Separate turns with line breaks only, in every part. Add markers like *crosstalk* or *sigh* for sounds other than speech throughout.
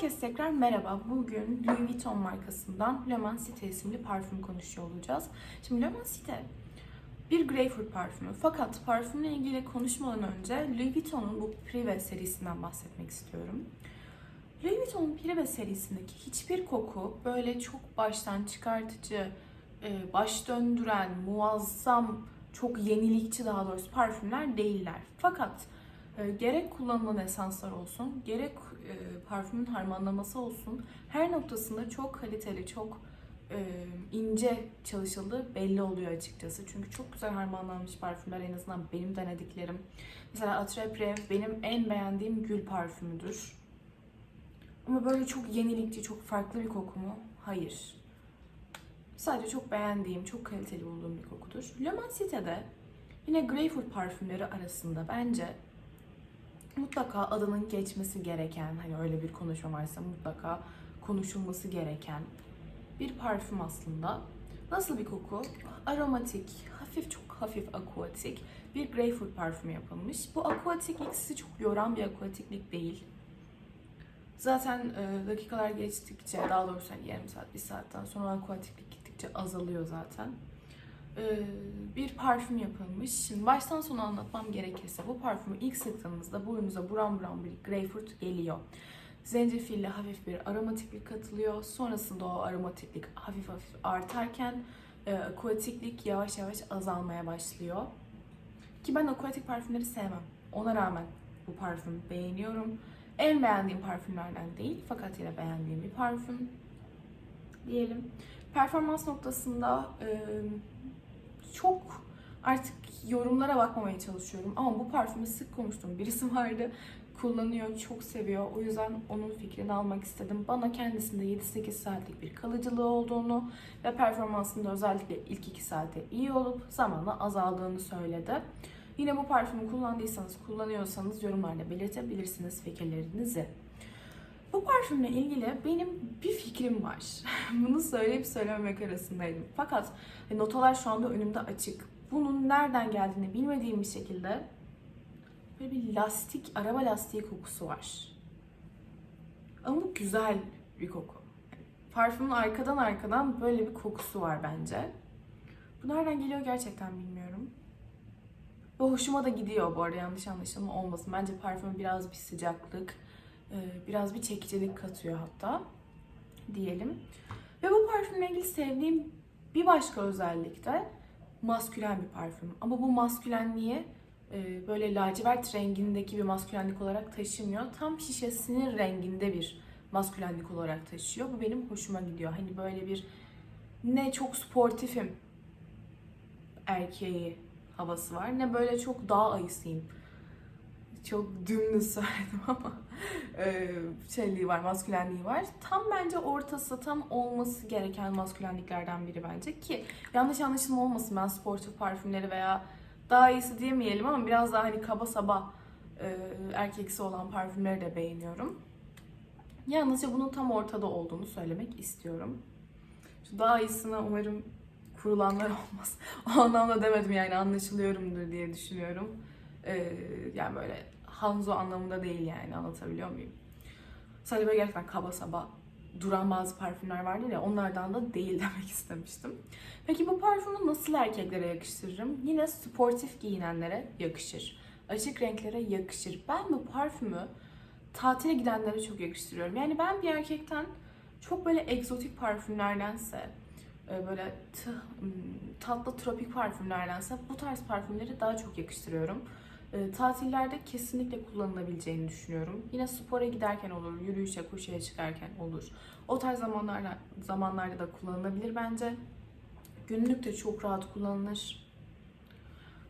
Herkese tekrar merhaba. Bugün Louis Vuitton markasından Le Cité isimli parfüm konuşuyor olacağız. Şimdi Le Cité bir greyfurt parfümü. Fakat parfümle ilgili konuşmadan önce Louis Vuitton'un bu Privé serisinden bahsetmek istiyorum. Louis Vuitton'un Privé serisindeki hiçbir koku böyle çok baştan çıkartıcı, e, baş döndüren, muazzam, çok yenilikçi daha doğrusu parfümler değiller. Fakat gerek kullanılan esanslar olsun, gerek e, parfümün harmanlaması olsun her noktasında çok kaliteli, çok e, ince çalışıldığı belli oluyor açıkçası. Çünkü çok güzel harmanlanmış parfümler en azından benim denediklerim. Mesela Atreprev benim en beğendiğim gül parfümüdür. Ama böyle çok yenilikçi, çok farklı bir koku mu? Hayır. Sadece çok beğendiğim, çok kaliteli bulduğum bir kokudur. Le Mans Cité'de yine Greyfurt parfümleri arasında bence mutlaka adının geçmesi gereken, hani öyle bir konuşma varsa mutlaka konuşulması gereken bir parfüm aslında. Nasıl bir koku? Aromatik, hafif çok hafif akuatik bir greyfurt parfümü yapılmış. Bu akuatiklik sizi çok yoran bir akuatiklik değil. Zaten e, dakikalar geçtikçe, daha doğrusu hani yarım saat, bir saatten sonra akuatiklik gittikçe azalıyor zaten. E, bir parfüm yapılmış. Şimdi baştan sona anlatmam gerekirse bu parfümü ilk sıktığınızda burnumuza buram buram bir greyfurt geliyor. Zencefille hafif bir aromatiklik katılıyor. Sonrasında o aromatiklik hafif hafif artarken e, akuatiklik yavaş yavaş azalmaya başlıyor. Ki ben akuatik parfümleri sevmem. Ona rağmen bu parfümü beğeniyorum. En beğendiğim parfümlerden değil fakat yine beğendiğim bir parfüm diyelim. Performans noktasında e, çok artık yorumlara bakmamaya çalışıyorum ama bu parfümü sık konuştuğum birisi vardı. Kullanıyor, çok seviyor. O yüzden onun fikrini almak istedim. Bana kendisinde 7-8 saatlik bir kalıcılığı olduğunu ve performansında özellikle ilk 2 saate iyi olup zamanla azaldığını söyledi. Yine bu parfümü kullandıysanız, kullanıyorsanız yorumlarda belirtebilirsiniz fikirlerinizi. Bu parfümle ilgili benim bir fikrim var. *laughs* Bunu söyleyip söylememek arasındaydım. Fakat e, notalar şu anda önümde açık. Bunun nereden geldiğini bilmediğim bir şekilde böyle bir lastik, araba lastiği kokusu var. Ama bu güzel bir koku. Parfümün arkadan arkadan böyle bir kokusu var bence. Bu nereden geliyor gerçekten bilmiyorum. Ve hoşuma da gidiyor bu arada yanlış anlaşılma olmasın. Bence parfüme biraz bir sıcaklık, biraz bir çekicilik katıyor hatta diyelim. Ve bu parfümle ilgili sevdiğim bir başka özellik de maskülen bir parfüm. Ama bu maskülenliği e, böyle lacivert rengindeki bir maskülenlik olarak taşımıyor. Tam şişesinin renginde bir maskülenlik olarak taşıyor. Bu benim hoşuma gidiyor. Hani böyle bir ne çok sportifim erkeği havası var ne böyle çok dağ ayısıyım. Çok dümdüz söyledim *laughs* ama e, şeyliği var, maskülenliği var. Tam bence ortası, tam olması gereken maskülenliklerden biri bence ki yanlış anlaşılma olmasın ben sportif parfümleri veya daha iyisi diyemeyelim ama biraz daha hani kaba saba e, erkeksi olan parfümleri de beğeniyorum. Yalnızca bunun tam ortada olduğunu söylemek istiyorum. Şu daha iyisini umarım kurulanlar *laughs* olmaz. O anlamda demedim yani anlaşılıyorumdur diye düşünüyorum. Ee, yani böyle Hanzo anlamında değil yani anlatabiliyor muyum? Sadece gerçekten kaba saba duran bazı parfümler vardır ya onlardan da değil *laughs* demek istemiştim. Peki bu parfümü nasıl erkeklere yakıştırırım? Yine sportif giyinenlere yakışır. Açık renklere yakışır. Ben bu parfümü tatile gidenlere çok yakıştırıyorum. Yani ben bir erkekten çok böyle egzotik parfümlerdense e, böyle tatlı tropik parfümlerdense bu tarz parfümleri daha çok yakıştırıyorum. E, tatillerde kesinlikle kullanılabileceğini düşünüyorum. Yine spora giderken olur, yürüyüşe, koşuya çıkarken olur. O tarz zamanlarda, zamanlarda da kullanılabilir bence. Günlük de çok rahat kullanılır.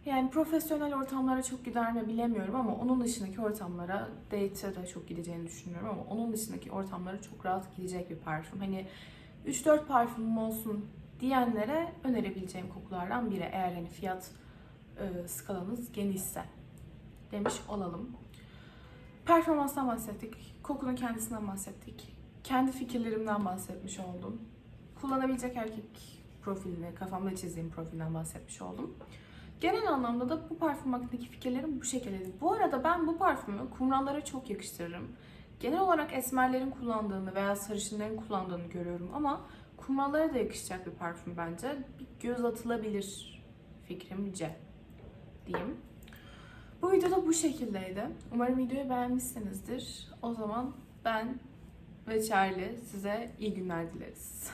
Yani profesyonel ortamlara çok gider mi bilemiyorum ama onun dışındaki ortamlara date'e de çok gideceğini düşünüyorum ama onun dışındaki ortamlara çok rahat gidecek bir parfüm. Hani 3-4 parfümüm olsun diyenlere önerebileceğim kokulardan biri eğer hani fiyat e, skalanız genişse demiş olalım. Performanstan bahsettik, kokunun kendisinden bahsettik, kendi fikirlerimden bahsetmiş oldum. Kullanabilecek erkek profilini, kafamda çizdiğim profilden bahsetmiş oldum. Genel anlamda da bu parfüm hakkındaki fikirlerim bu şekilde. Bu arada ben bu parfümü kumrallara çok yakıştırırım. Genel olarak esmerlerin kullandığını veya sarışınların kullandığını görüyorum ama kumrallara da yakışacak bir parfüm bence. Bir göz atılabilir fikrimce diyeyim. Bu videoda bu şekildeydi. Umarım videoyu beğenmişsinizdir. O zaman ben ve Charlie size iyi günler dileriz.